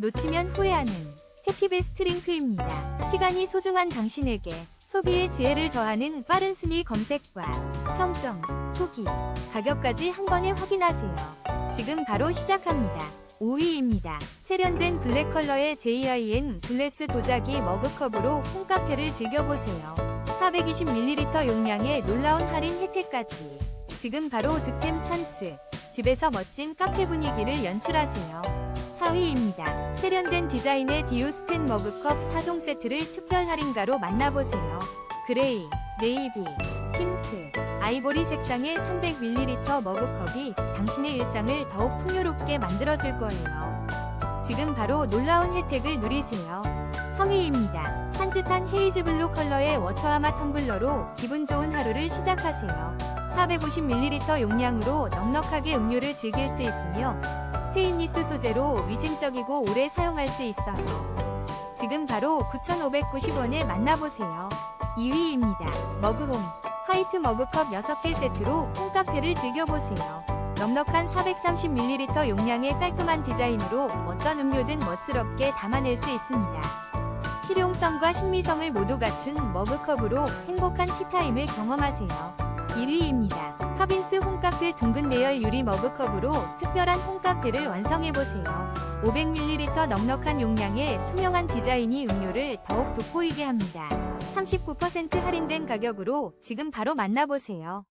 놓치면 후회하는 해피베스트 링크입니다. 시간이 소중한 당신에게 소비의 지혜를 더하는 빠른 순위 검색과 평점, 후기, 가격까지 한 번에 확인하세요. 지금 바로 시작합니다. 5위입니다. 세련된 블랙 컬러의 JIN 글래스 도자기 머그컵으로 홈카페를 즐겨보세요. 420ml 용량의 놀라운 할인 혜택까지. 지금 바로 득템 찬스. 집에서 멋진 카페 분위기를 연출하세요. 4위입니다. 세련된 디자인의 디오스텐 머그컵 4종 세트를 특별 할인가로 만나보세요. 그레이, 네이비, 핑크, 아이보리 색상의 300ml 머그컵이 당신의 일상을 더욱 풍요롭게 만들어줄 거예요. 지금 바로 놀라운 혜택을 누리세요. 3위입니다. 산뜻한 헤이즈블루 컬러의 워터아마 텀블러로 기분 좋은 하루를 시작하세요. 450ml 용량으로 넉넉하게 음료를 즐길 수 있으며 스테인리스 소재로 위생적이고 오래 사용할 수 있어요. 지금 바로 9,590원에 만나보세요. 2위입니다. 머그홈 화이트 머그컵 6개 세트로 홈카페를 즐겨보세요. 넉넉한 430ml 용량의 깔끔한 디자인으로 어떤 음료든 멋스럽게 담아낼 수 있습니다. 실용성과 신미성을 모두 갖춘 머그컵으로 행복한 티타임을 경험하세요. 1위입니다. 카빈스 홈카페 둥근 내열 유리 머그컵으로 특별한 홈카페를 완성해보세요. 500ml 넉넉한 용량의 투명한 디자인이 음료를 더욱 돋보이게 합니다. 39% 할인된 가격으로 지금 바로 만나보세요.